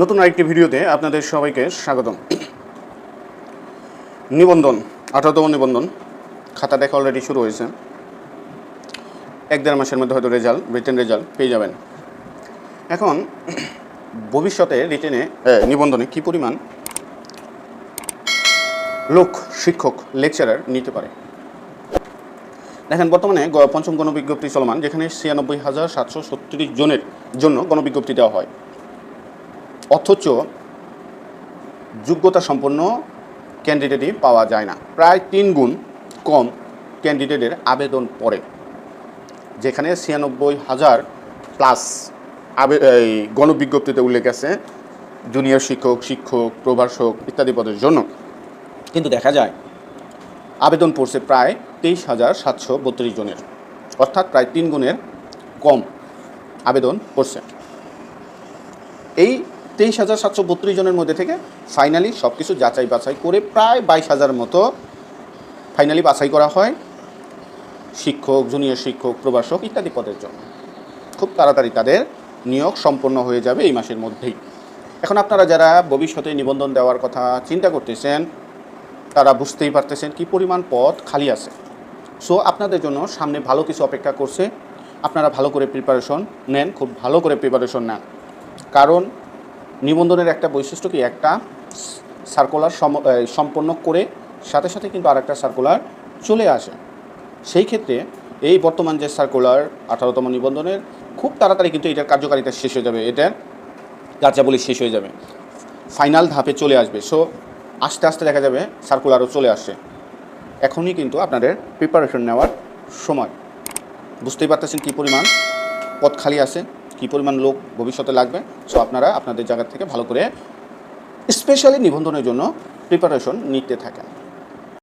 নতুন আরেকটি ভিডিওতে আপনাদের সবাইকে স্বাগতম। নিবন্ধন, আঠারোতম নিবন্ধন, খাতা দেখা অলরেডি শুরু হয়েছে। এক দেড় মাসের মধ্যে হয়তো রেজাল্ট রিটেন রেজাল্ট পেয়ে যাবেন। এখন, ভবিষ্যতে রিটেনে নিবন্ধনে কী পরিমাণ লোক, শিক্ষক লেকচারার নিতে পারে? দেখেন, বর্তমানে পঞ্চম গণবিজ্ঞপ্তি চলমান, যেখানে ছিয়ানব্বই হাজার সাতশো সত্তরিশ জনের জন্য গণবিজ্ঞপ্তি দেওয়া হয়। অথচ যোগ্যতা সম্পন্ন ক্যান্ডিডেটই পাওয়া যায় না। প্রায় তিন গুণ কম ক্যান্ডিডেটের আবেদন পড়ে, যেখানে ছিয়ানব্বই হাজার প্লাস আবে এই গণবিজ্ঞপ্তিতে উল্লেখ আছে জুনিয়র শিক্ষক শিক্ষক, প্রভাষক ইত্যাদি পদের জন্য। কিন্তু দেখা যায়, আবেদন পড়ছে প্রায় তেইশ হাজার সাতশো বত্রিশ জনের, অর্থাৎ প্রায় তিন গুণের কম আবেদন পড়ছে। এই তেইশ হাজার সাতশো বত্রিশ জনের মধ্যে থেকে ফাইনালি সব কিছু যাচাই বাছাই করে প্রায় বাইশ হাজার মতো ফাইনালি বাছাই করা হয়। শিক্ষক জুনিয়র শিক্ষক, প্রভাষক ইত্যাদি পদের জন্য। খুব তাড়াতাড়ি তাদের নিয়োগ সম্পন্ন হয়ে যাবে এই মাসের মধ্যেই। এখন আপনারা যারা ভবিষ্যতে নিবন্ধন দেওয়ার কথা চিন্তা করতেছেন, তারা বুঝতেই পারতেছেন কি পরিমাণ পথ খালি আছে। সো আপনাদের জন্য সামনে ভালো কিছু অপেক্ষা করছে। আপনারা ভালো করে প্রিপারেশন নেন, খুব ভালো করে প্রিপারেশন নেন। কারণ নিবন্ধনের একটা বৈশিষ্ট্য কি একটা সার্কুলার সম্পন্ন করে সাথে সাথে কিন্তু আর একটা সার্কুলার চলে আসে। সেই ক্ষেত্রে এই বর্তমান যে সার্কুলার আঠারোতম নিবন্ধনের খুব তাড়াতাড়ি কিন্তু এটার কার্যকারিতা শেষ হয়ে যাবে, এটার কার্যাবলী শেষ হয়ে যাবে। ফাইনাল ধাপে চলে আসবে। সো আস্তে আস্তে দেখা যাবে সার্কুলারও চলে আসছে। এখনই কিন্তু আপনাদের প্রিপারেশন নেওয়ার সময়। বুঝতেই পারতেছেন কী পরিমাণ পথ খালি আছে? কী পরিমাণ লোক ভবিষ্যতে লাগবে? সো আপনারা আপনাদের জায়গা থেকে ভালো করে স্পেশালি নিবন্ধনের জন্য প্রিপারেশন নিতে থাকেন।